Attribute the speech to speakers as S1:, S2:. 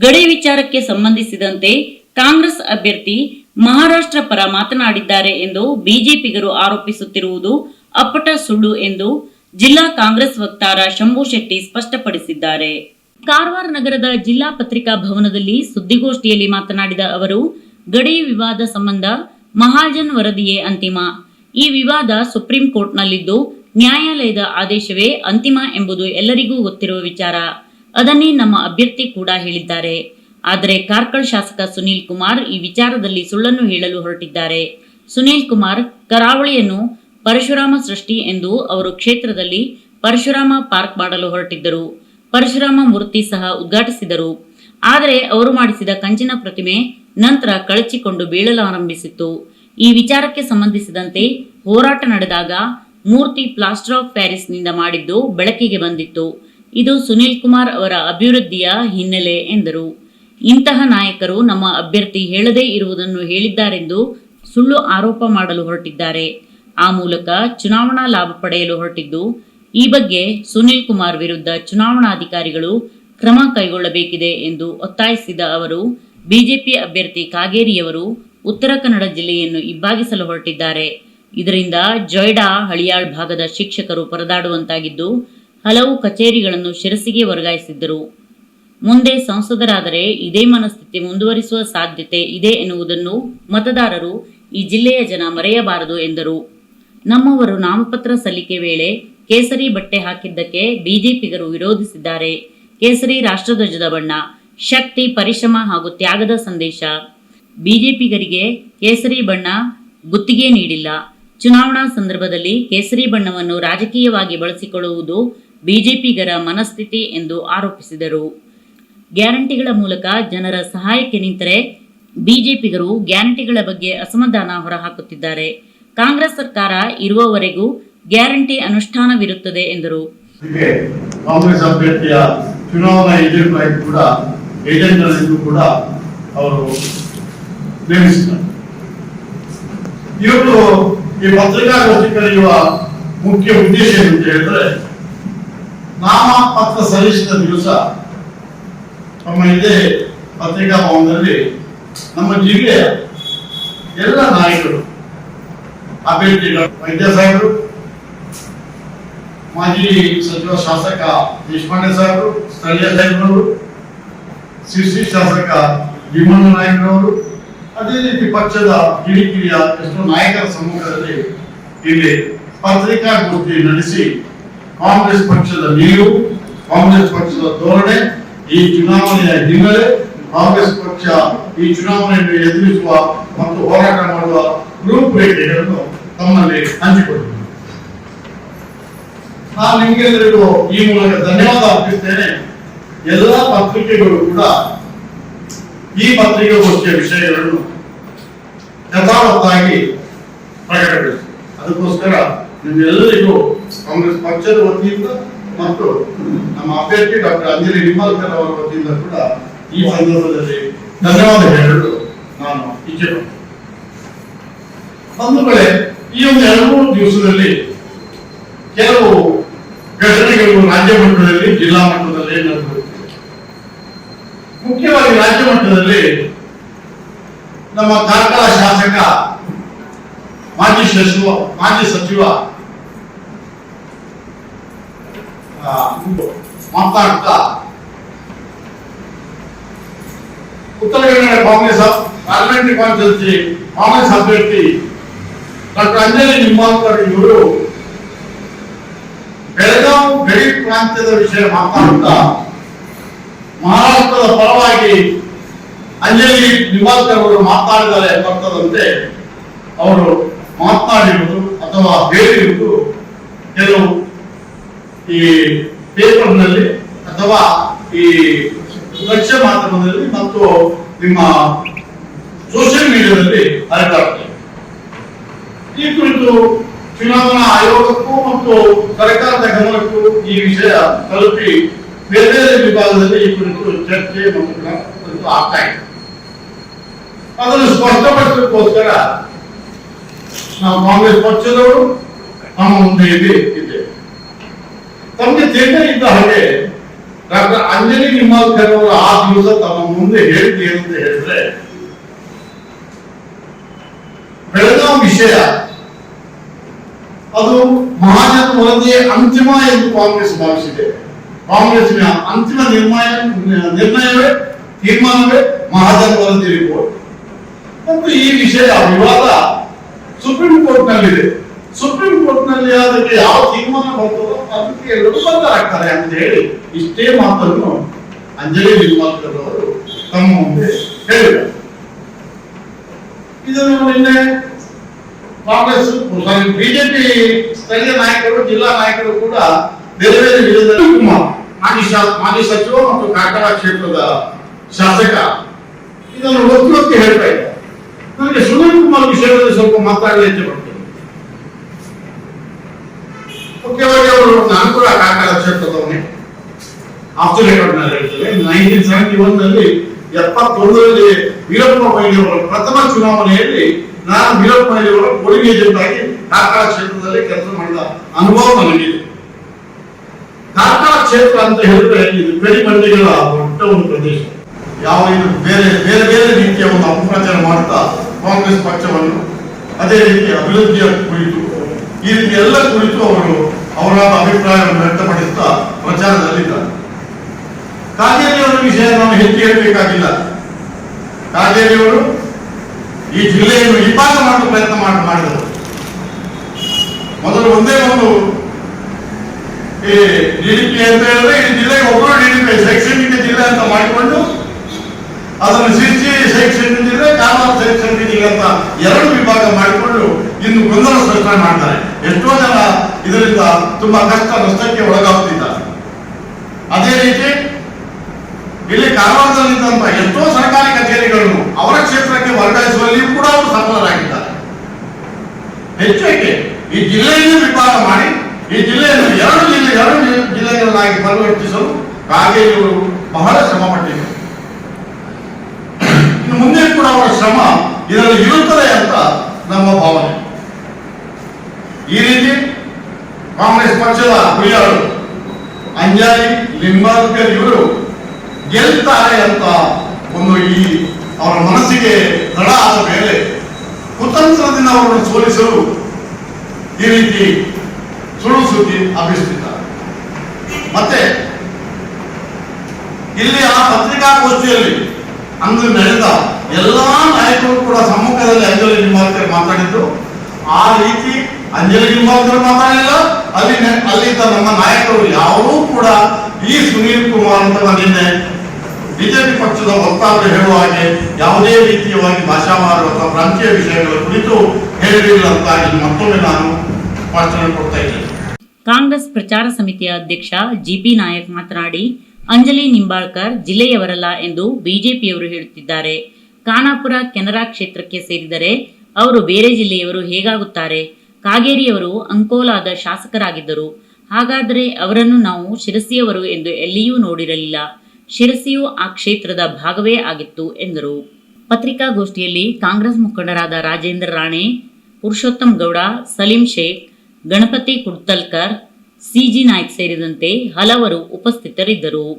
S1: ಗಡಿ ವಿಚಾರಕ್ಕೆ ಸಂಬಂಧಿಸಿದಂತೆ ಕಾಂಗ್ರೆಸ್ ಅಭ್ಯರ್ಥಿ ಮಹಾರಾಷ್ಟ್ರ ಪರ ಮಾತನಾಡಿದ್ದಾರೆ ಎಂದು ಬಿಜೆಪಿಗರು ಆರೋಪಿಸುತ್ತಿರುವುದು ಅಪ್ಪಟ ಸುಳ್ಳು ಎಂದು ಜಿಲ್ಲಾ ಕಾಂಗ್ರೆಸ್ ವಕ್ತಾರ ಶಂಭು ಶೆಟ್ಟಿ ಸ್ಪಷ್ಟಪಡಿಸಿದ್ದಾರೆ. ಕಾರವಾರ ನಗರದ ಜಿಲ್ಲಾ ಪತ್ರಿಕಾ ಭವನದಲ್ಲಿ ಸುದ್ದಿಗೋಷ್ಠಿಯಲ್ಲಿ ಮಾತನಾಡಿದ ಅವರು, ಗಡಿ ವಿವಾದ ಸಂಬಂಧ ಮಹಾಜನ್ ವರದಿಯೇ ಅಂತಿಮ. ಈ ವಿವಾದ ಸುಪ್ರೀಂ ಕೋರ್ಟ್ನಲ್ಲಿದ್ದು ನ್ಯಾಯಾಲಯದ ಆದೇಶವೇ ಅಂತಿಮ ಎಂಬುದು ಎಲ್ಲರಿಗೂ ಗೊತ್ತಿರುವ ವಿಚಾರ. ಅದನ್ನೇ ನಮ್ಮ ಅಭ್ಯರ್ಥಿ ಕೂಡ ಹೇಳಿದ್ದಾರೆ. ಆದರೆ ಕಾರ್ಕಳ ಶಾಸಕ ಸುನೀಲ್ ಕುಮಾರ್ ಈ ವಿಚಾರದಲ್ಲಿ ಸುಳ್ಳನ್ನು ಹೇಳಲು ಹೊರಟಿದ್ದಾರೆ. ಸುನೀಲ್ ಕುಮಾರ್ ಕರಾವಳಿಯನ್ನು ಪರಶುರಾಮ ಸೃಷ್ಟಿ ಎಂದು ಅವರು ಕ್ಷೇತ್ರದಲ್ಲಿ ಪರಶುರಾಮ ಪಾರ್ಕ್ ಮಾಡಲು ಹೊರಟಿದ್ದರು. ಪರಶುರಾಮ ಮೂರ್ತಿ ಸಹ ಉದ್ಘಾಟಿಸಿದರು. ಆದರೆ ಅವರು ಮಾಡಿಸಿದ ಕಂಚಿನ ಪ್ರತಿಮೆ ನಂತರ ಕಳಚಿಕೊಂಡು ಬೀಳಲಾರಂಭಿಸಿತ್ತು. ಈ ವಿಚಾರಕ್ಕೆ ಸಂಬಂಧಿಸಿದಂತೆ ಹೋರಾಟ ನಡೆದಾಗ ಮೂರ್ತಿ ಪ್ಲಾಸ್ಟರ್ ಆಫ್ ಪ್ಯಾರಿಸ್ನಿಂದ ಮಾಡಿದ್ದು ಬೆಳಕಿಗೆ ಬಂದಿತ್ತು. ಇದು ಸುನೀಲ್ ಕುಮಾರ್ ಅವರ ಅಭಿವೃದ್ಧಿಯ ಹಿನ್ನೆಲೆ ಎಂದರು. ಇಂತಹ ನಾಯಕರು ನಮ್ಮ ಅಭ್ಯರ್ಥಿ ಹೇಳದೇ ಇರುವುದನ್ನು ಹೇಳಿದ್ದಾರೆಂದು ಸುಳ್ಳು ಆರೋಪ ಮಾಡಲು ಹೊರಟಿದ್ದಾರೆ. ಆ ಮೂಲಕ ಚುನಾವಣಾ ಲಾಭ ಪಡೆಯಲು ಹೊರಟಿದ್ದು, ಈ ಬಗ್ಗೆ ಸುನೀಲ್ ಕುಮಾರ್ ವಿರುದ್ಧ ಚುನಾವಣಾಧಿಕಾರಿಗಳು ಕ್ರಮ ಕೈಗೊಳ್ಳಬೇಕಿದೆ ಎಂದು ಒತ್ತಾಯಿಸಿದ ಅವರು, ಬಿಜೆಪಿ ಅಭ್ಯರ್ಥಿ ಕಾಗೇರಿಯವರು ಉತ್ತರ ಕನ್ನಡ ಜಿಲ್ಲೆಯನ್ನು ಇಬ್ಬಾಗಿಸಲು ಹೊರಟಿದ್ದಾರೆ. ಇದರಿಂದ ಜೊಯ್ಡಾ ಹಳಿಯಾಳ್ ಭಾಗದ ಶಿಕ್ಷಕರು ಪರದಾಡುವಂತಾಗಿದ್ದು ಹಲವು ಕಚೇರಿಗಳನ್ನು ಶಿರಸಿಗೆ ವರ್ಗಾಯಿಸಿದ್ದರು. ಮುಂದೆ ಸಂಸದರಾದರೆ ಇದೇ ಮನಸ್ಥಿತಿ ಮುಂದುವರಿಸುವ ಸಾಧ್ಯತೆ ಇದೆ ಎನ್ನುವುದನ್ನು ಮತದಾರರು ಈ ಜಿಲ್ಲೆಯ ಜನ ಮರೆಯಬಾರದು ಎಂದರು. ನಮ್ಮವರು ನಾಮಪತ್ರ ಸಲ್ಲಿಕೆ ವೇಳೆ ಕೇಸರಿ ಬಟ್ಟೆ ಹಾಕಿದ್ದಕ್ಕೆ ಬಿಜೆಪಿಗರು ವಿರೋಧಿಸಿದ್ದಾರೆ. ಕೇಸರಿ ರಾಷ್ಟ್ರಧ್ವಜದ ಬಣ್ಣ, ಶಕ್ತಿ, ಪರಿಶ್ರಮ ಹಾಗೂ ತ್ಯಾಗದ ಸಂದೇಶ. ಬಿಜೆಪಿಗರಿಗೆ ಕೇಸರಿ ಬಣ್ಣ ಗುತ್ತಿಗೆ ನೀಡಿಲ್ಲ. ಚುನಾವಣಾ ಸಂದರ್ಭದಲ್ಲಿ ಕೇಸರಿ ಬಣ್ಣವನ್ನು ರಾಜಕೀಯವಾಗಿ ಬಳಸಿಕೊಳ್ಳುವುದು ಬಿಜೆಪಿಗರ ಮನಸ್ಥಿತಿ ಎಂದು ಆರೋಪಿಸಿದರು. ಗ್ಯಾರಂಟಿಗಳ ಮೂಲಕ ಜನರ ಸಹಾಯಕ್ಕೆ ನಿಂತರೆ ಬಿಜೆಪಿಗರು ಗ್ಯಾರಂಟಿಗಳ ಬಗ್ಗೆ ಅಸಮಾಧಾನ ಹೊರಹಾಕುತ್ತಿದ್ದಾರೆ. ಕಾಂಗ್ರೆಸ್ ಸರ್ಕಾರ ಇರುವವರೆಗೂ ಗ್ಯಾರಂಟಿ ಅನುಷ್ಠಾನವಿರುತ್ತದೆ ಎಂದರು.
S2: ಕಾಂಗ್ರೆಸ್ ಅಭ್ಯರ್ಥಿಯ ಚುನಾವಣಾ ಏಜೆಂಟ್ ಕೂಡ ಏಜೆಂಟ್ ಎಂದು ಕೂಡ ಅವರು ನೇಮಿಸಿದ್ದಾರೆ. ಇವತ್ತು ಈ ಪತ್ರಿಕಾಗೋಷ್ಠಿ ಕರೆಯುವ ಮುಖ್ಯ ಉದ್ದೇಶ ಏನು ಅಂತ ಹೇಳಿದ್ರೆ ನಾಮಪತ್ರ ಸಲ್ಲಿಸಿದ ದಿವಸ ನಮ್ಮ ಇದೇ ಪತ್ರಿಕಾ ಭವನದಲ್ಲಿ ನಮ್ಮ ಜಿಲ್ಲೆಯ ಎಲ್ಲ ನಾಯಕರು, ಅಭ್ಯರ್ಥಿಗಳು, ವೈದ್ಯ ಸಾಹೇಬರು, ಮಾಜಿ ಸಚಿವ ಶಾಸಕ ದೇಶಪಾಂಡೆ ಸಾಹೇಬರು, ಸ್ಥಳೀಯ ಸಾಹೇಬರವರು ಸಿಸಿ ಶಾಸಕ ಭೀಮಣ್ಣ ನಾಯಕರವರು ಅದೇ ರೀತಿ ಪಕ್ಷದ ಕಿರಿಕಿರಿಯ ಎಷ್ಟೋ ನಾಯಕರ ಸಮ್ಮುಖದಲ್ಲಿ ಇಲ್ಲಿ ಪತ್ರಿಕಾಗೋಷ್ಠಿ ನಡೆಸಿ ಕಾಂಗ್ರೆಸ್ ಪಕ್ಷದ ನಿಲುವು, ಕಾಂಗ್ರೆಸ್ ಪಕ್ಷದ ಧೋರಣೆ, ಈ ಚುನಾವಣೆಯ ಹಿನ್ನೆಲೆ ಕಾಂಗ್ರೆಸ್ ಪಕ್ಷ ಈ ಚುನಾವಣೆಯನ್ನು ಎದುರಿಸುವ ಮತ್ತು ಹೋರಾಟ ಮಾಡುವ ರೂಪರೇಖೆಗಳನ್ನು ತಮ್ಮಲ್ಲಿ ಹಂಚಿಕೊಂಡಿದ್ದಾರೆ ನಾನು ನಿಮಗೆಲ್ಲರಿಗೂ ಈ ಮೂಲಕ ಧನ್ಯವಾದ ಅರ್ಪಿಸ್ತೇನೆ. ಎಲ್ಲ ಪತ್ರಿಕೆಗಳು ಕೂಡ ಈ ಪತ್ರಿಕಾಗೋಷ್ಠಿಯ ವಿಷಯಗಳನ್ನು ಯಥಾವತ್ತಾಗಿ ಪ್ರಕಟಗೊಳಿಸಿದೆ. ಅದಕ್ಕೋಸ್ಕರ ನಿಮ್ಮೆಲ್ಲರಿಗೂ ಕಾಂಗ್ರೆಸ್ ಪಕ್ಷದ ವತಿಯಿಂದ ಮತ್ತು ನಮ್ಮ ಅಭ್ಯರ್ಥಿ ಡಾಕ್ಟರ್ ಅಂಜಲಿ ನಿಂಬಾಲ್ಕರ್ ಅವರ ವತಿಯಿಂದ ಕೂಡ ಈ ಸಂದರ್ಭದಲ್ಲಿ ಧನ್ಯವಾದ ಹೇಳಲು ನಾನು ಇಚ್ಛೆ. ಬಂಧುಗಳೇ, ಈ ಒಂದು ಎರಡು ಮೂರು ದಿವಸದಲ್ಲಿ ಕೆಲವು ಘಟನೆಗಳು ರಾಜ್ಯ ಮಟ್ಟದಲ್ಲಿ, ಜಿಲ್ಲಾ ಮಟ್ಟದಲ್ಲಿ ನಡೆದಿವೆ ಮುಖ್ಯವಾಗಿ ರಾಜ್ಯ ಮಟ್ಟದಲ್ಲಿ ನಮ್ಮ ಕಾರ್ಕಳ ಶಾಸಕ ಮಾಜಿ ಸಚಿವ ಮಾಜಿ ಸಚಿವ ಆ, ಮಾತನಾಡ್ತಾ ಉತ್ತರ ಕನ್ನಡ ಕಾಂಗ್ರೆಸ್ ಪಾರ್ಲಿಮೆಂಟರಿ ಕಾನ್ಸ್ಟಿಟ್ಯೂನ್ಸಿ ಕಾಂಗ್ರೆಸ್ ಅಭ್ಯರ್ಥಿ. ಡಾಕ್ಟರ್ ಅಂಜಲಿ ನಿಂಬಾಳ್ಕರ್ ಇವರು ಬೆಳಗಾವಿ ಗಡಿ ಪ್ರಾಂತ್ಯದ ವಿಷಯ ಮಾತನಾಡುತ್ತಾ ಮಹಾರಾಷ್ಟ್ರದ ಪರವಾಗಿ ಅಂಜಲಿ ನಿಂಬಾಳ್ಕರ್ ಅವರು ಮಾತನಾಡಿದರೆ ಬರ್ತದಂತೆ ಅವರು ಮಾತನಾಡಿರುವುದು ಅಥವಾ ಹೇಳಿರುವುದು ಕೆಲವು ಈ ಪೇಪರ್ನಲ್ಲಿ ಅಥವಾ ಈ ಸ್ವಚ್ಛ ಮಾಧ್ಯಮದಲ್ಲಿ ಮತ್ತು ನಿಮ್ಮ ಸೋಷಿಯಲ್ ಮೀಡಿಯಾದಲ್ಲಿ ಹರಿದಾಡ್ತದೆ ಈ ಕುರಿತು ಚುನಾವಣಾ ಆಯೋಗಕ್ಕೂ ಮತ್ತು ಸರ್ಕಾರದ ಗಮನಕ್ಕೂ ಈ ವಿಷಯ ತಲುಪಿ ಬೇರೆ ಬೇರೆ ವಿಭಾಗದಲ್ಲಿ ಈ ಕುರಿತು ಚರ್ಚೆ ಮತ್ತು ಆಗ್ತಾ ಇದೆ. ಅದನ್ನು ಸ್ಪಷ್ಟಪಡಿಸಲಿಕ್ಕೋಸ್ಕರ ನಾವು ಕಾಂಗ್ರೆಸ್ ಪಕ್ಷದವರು, ನಮ್ಮ ಮುಂದೆ ಇಲ್ಲಿ ಇದ್ದೇವೆ ಇದ್ದ ಹಾಗೆ ಡಾಕ್ಟರ್ ಅಂಜಲಿ ನಿಂಬಾಳ್ಕರ್ ಅವರು ಆ ದಿವಸ ತಮ್ಮ ಮುಂದೆ ಹೇಳಿದ್ದು ಏನು ಅಂತ ಹೇಳಿದ್ರೆ ಬೆಳಗಾವ್ ವಿಷಯ, ಅದು ಮಹಾಜನ ವರದಿಯ ಅಂತಿಮ ಎಂದು ಕಾಂಗ್ರೆಸ್ ಭಾವಿಸಿದೆ. ಕಾಂಗ್ರೆಸ್ನ ಅಂತಿಮ ನಿರ್ಣಯ ನಿರ್ಣಯವೇ, ತೀರ್ಮಾನವೇ ಮಹಾಜನ ವರದಿ ರಿಪೋರ್ಟ್ ಮತ್ತು ಈ ವಿಷಯ ವಿವಾದ ಸುಪ್ರೀಂ ಕೋರ್ಟ್ ನಲ್ಲಿದೆ ಸುಪ್ರೀಂ ಕೋರ್ಟ್ನಲ್ಲಿ ಅದಕ್ಕೆ ಯಾವ ತೀರ್ಮಾನ ಬರ್ತದೋ ಅದಕ್ಕೆ ಎಲ್ಲರೂ ಬದ್ಧರಾಗ್ತಾರೆ ಅಂತ ಹೇಳಿ ಇಷ್ಟೇ ಮಾತನ್ನು ಅಂಜಲಿ ನಿರ್ಮಾತ್ರ ಅವರು ತಮ್ಮ ಮುಂದೆ ಹೇಳಿದರು ಇದನ್ನು ಕಾಂಗ್ರೆಸ್, ಸಾರಿ, ಬಿಜೆಪಿ ಸ್ಥಳೀಯ ನಾಯಕರು, ಜಿಲ್ಲಾ ನಾಯಕರು ಕೂಡ ಬೇರೆ ಬೇರೆ ವಿಧದಲ್ಲಿ ಕುಮಾರ್ ಮಾಜಿ ಮಾಜಿ ಸಚಿವ ಮತ್ತು ಕಾಕಡ ಕ್ಷೇತ್ರದ ಶಾಸಕ. ಇದನ್ನು ಒತ್ತಿ ಹೇಳ್ತಾ ಇದ್ದಾರೆ. ನನಗೆ ಸುನೀಲ್ ಕುಮಾರ್ ವಿಷಯದಲ್ಲಿ ಸ್ವಲ್ಪ ಮಾತಾಡಲಿಕ್ಕೆ ಬರ್ತದೆ ಮುಖ್ಯವಾಗಿ ಅವರು ನಾನು ಕೂಡ ಕಾಕಡ ಕ್ಷೇತ್ರದವನೇ ನೈನ್ಟೀನ್ ಸೆವೆಂಟಿ ಒನ್ನಲ್ಲಿ ಎಪ್ಪತ್ತೊಂದರಲ್ಲಿ ವೀರಪ್ಪ ಮೊಯ್ಲಿಯವರ ಪ್ರಥಮ ಚುನಾವಣೆಯಲ್ಲಿ ನಾನು ವೀರಪ್ಪ ಮೊಯ್ಲಿಯವರ ಪೋಲಿಂಗ್ ಏಜೆಂಟ್ ಆಗಿ ಕಾರ್ಕಳ ಕ್ಷೇತ್ರದಲ್ಲಿ ಕೆಲಸ ಮಾಡಿದ ಅನುಭವ ನನಗಿದೆ. ಕಾರ್ಕಳ ಕ್ಷೇತ್ರ ಅಂತ ಹೇಳಿದ್ರೆ ಇದು ಕಡಿಮಂಡಿಗಳ ದೊಡ್ಡ ಒಂದು ಪ್ರದೇಶ. ಯಾವ ಇದು ಬೇರೆ ಬೇರೆ ಬೇರೆ ರೀತಿಯ ಒಂದು ಅಪಪ್ರಚಾರ ಮಾಡ್ತಾ ಕಾಂಗ್ರೆಸ್ ಪಕ್ಷವನ್ನು ಅದೇ ರೀತಿ ಅಭಿವೃದ್ಧಿಯ ಕುರಿತು, ಈ ರೀತಿ ಎಲ್ಲ ಕುರಿತು ಅವರು ಅವರಾದ ಅಭಿಪ್ರಾಯವನ್ನು ವ್ಯಕ್ತಪಡಿಸುತ್ತಾ ಪ್ರಚಾರದಲ್ಲಿದ್ದಾರೆ ಕಾಗೇರಿಯವರ ವಿಷಯ ನಾನು ಹೆಚ್ಚು ಹೇಳಬೇಕಾಗಿಲ್ಲ. ಕಾಗೇರಿಯವರು ಈ ಜಿಲ್ಲೆಯನ್ನು ವಿಭಾಗ ಮಾಡಲು ಪ್ರಯತ್ನ ಮಾಡಿ, ಮಾಡಿದರು. ಮೊದಲು ಒಂದೇ ಒಂದು ಈ ಡಿಡಿಪಿ ಅಂತ ಹೇಳಿದ್ರೆ ಈ ಜಿಲ್ಲೆಗೆ ಒಬ್ಬರು ಡಿಡಿಪಿ ಶೈಕ್ಷಣಿಕ ಜಿಲ್ಲೆ ಅಂತ ಮಾಡಿಕೊಂಡು ಅದನ್ನು ಶಿರ್ಸಿ ಶೈಕ್ಷಣಿಕ ಜಿಲ್ಲೆ ಕಾರವಾರ ಶೈಕ್ಷಣಿಕ ಜಿಲ್ಲೆ ಅಂತ ಎರಡು ವಿಭಾಗ ಮಾಡಿಕೊಂಡು ಇನ್ನು ಗೊಂದಲ ಸೃಷ್ಟಿ ಮಾಡ್ತಾರೆ. ಎಷ್ಟೋ ಜನ ಇದರಿಂದ ತುಂಬಾ ಕಷ್ಟ ನಷ್ಟಕ್ಕೆ ಒಳಗಾಗುತ್ತಿದ್ದಾರೆ ಅದೇ ರೀತಿ ಇಲ್ಲಿ ಕಾರವಾರದಲ್ಲಿದ್ದಂತ ಎಷ್ಟೋ ಸರ್ಕಾರಿ ಕಚೇರಿಗಳನ್ನು ಅವರ ಕ್ಷೇತ್ರಕ್ಕೆ ವರ್ಗಾಯಿಸುವಲ್ಲಿ ಕೂಡ ಅವರು ಸಫಲರಾಗಿದ್ದಾರೆ. ಹೆಚ್ಚಾಗಿ ಈ ಜಿಲ್ಲೆಯನ್ನು ವಿಭಾಗ ಮಾಡಿ, ಈ ಜಿಲ್ಲೆಯನ್ನು ಎರಡು ಜಿಲ್ಲೆ, ಎರಡು ಜಿಲ್ಲೆಗಳನ್ನಾಗಿ ಪರಿವರ್ತಿಸಲು ಕಾಗೇರಿಯವರು ಬಹಳ ಶ್ರಮ ಪಟ್ಟಿದ್ದರು ಇನ್ನು ಮುಂದೆ ಕೂಡ ಅವರ ಶ್ರಮ ಇದರಲ್ಲಿ ಇರುತ್ತದೆ ಅಂತ ನಮ್ಮ ಭಾವನೆ. ಈ ರೀತಿ ಪಕ್ಷದ ಹುರಿಯಾಳು ಅಂಜಾಯಿ ಲಿಂಬಾಲ್ಕರ್ ಇವರು ಗೆಲ್ತಾರೆ ಅಂತ ಒಂದು ಈ ಅವರ ಮನಸ್ಸಿಗೆ ದೃಢ ಆದ ಮೇಲೆ ಕುತಂತ್ರದಿಂದ ಅವರನ್ನು ಸೋಲಿಸಲು ಈ ರೀತಿ ಸುಳ್ಳು ಸುದ್ದಿ ಹಬ್ಬಿಸುತ್ತಿದ್ದಾರೆ. ಮತ್ತೆ ಇಲ್ಲಿ ಆ ಪತ್ರಿಕಾಗೋಷ್ಠಿಯಲ್ಲಿ ಅಂದು ನಡೆದ ಎಲ್ಲಾ ನಾಯಕರು ಕೂಡ ಸಮ್ಮುಖದಲ್ಲಿ ಅಂಜಲಿ ನಿಂಬಾಳ್ಕರ್ ಮಾತಾಡಿದ್ದು, ಆ ರೀತಿ ಅಂಜಲಿ ನಿಂಬಾಳ್ಕರ್ ಮಾತಾಡಲಿಲ್ಲ ಅಲ್ಲಿ ಅಲ್ಲಿದ್ದ ನಮ್ಮ ನಾಯಕರು ಯಾರೂ ಕೂಡ ಈ ಸುನೀಲ್ ಕುಮಾರ್ ಅಂತ ನಿನ್ನೆ ಬಿಜೆಪಿ ಪಕ್ಷದ ವಕ್ತಾರರು ಹೇಳುವ ಹಾಗೆ ಯಾವುದೇ ರೀತಿಯವಾಗಿ ಭಾಷಾವಾರು ಅಥವಾ ಪ್ರಾಂತೀಯ ವಿಷಯಗಳ ಕುರಿತು ಹೇಳಿರಲಿಲ್ಲ ಅಂತ ಇಲ್ಲಿ ಮತ್ತೊಮ್ಮೆ ನಾನು ಸ್ಪಷ್ಟನೆ ಕೊಡ್ತಾ ಇದ್ದೇನೆ.
S1: ಕಾಂಗ್ರೆಸ್ ಪ್ರಚಾರ ಸಮಿತಿಯ ಅಧ್ಯಕ್ಷ ಜಿಪಿ ನಾಯಕ್ ಮಾತನಾಡಿ, ಅಂಜಲಿ ನಿಂಬಾಳ್ಕರ್ ಜಿಲ್ಲೆಯವರಲ್ಲ ಎಂದು ಬಿಜೆಪಿಯವರು ಹೇಳುತ್ತಿದ್ದಾರೆ. ಖಾನಾಪುರ ಕೆನರಾ ಕ್ಷೇತ್ರಕ್ಕೆ ಸೇರಿದರೆ ಅವರು ಬೇರೆ ಜಿಲ್ಲೆಯವರು ಹೇಗಾಗುತ್ತಾರೆ? ಕಾಗೇರಿಯವರು ಅಂಕೋಲಾದ ಶಾಸಕರಾಗಿದ್ದರು. ಹಾಗಾದರೆ ಅವರನ್ನು ನಾವು ಶಿರಸಿಯವರು ಎಂದು ಎಲ್ಲಿಯೂ ನೋಡಿರಲಿಲ್ಲ. ಶಿರಸಿಯು ಆ ಕ್ಷೇತ್ರದ ಭಾಗವೇ ಆಗಿತ್ತು, ಎಂದರು. ಪತ್ರಿಕಾಗೋಷ್ಠಿಯಲ್ಲಿ ಕಾಂಗ್ರೆಸ್ ಮುಖಂಡರಾದ ರಾಜೇಂದ್ರ ರಾಣೆ, ಪುರುಷೋತ್ತಮ್ ಗೌಡ, ಸಲೀಂ ಶೇಖ್, ಗಣಪತಿ ಕುಡ್ತಲ್ಕರ್ ಸಿಜಿ ನಾಯ್ಕ್ ಸೇರಿದಂತೆ ಹಲವರು ಉಪಸ್ಥಿತರಿದ್ದರು.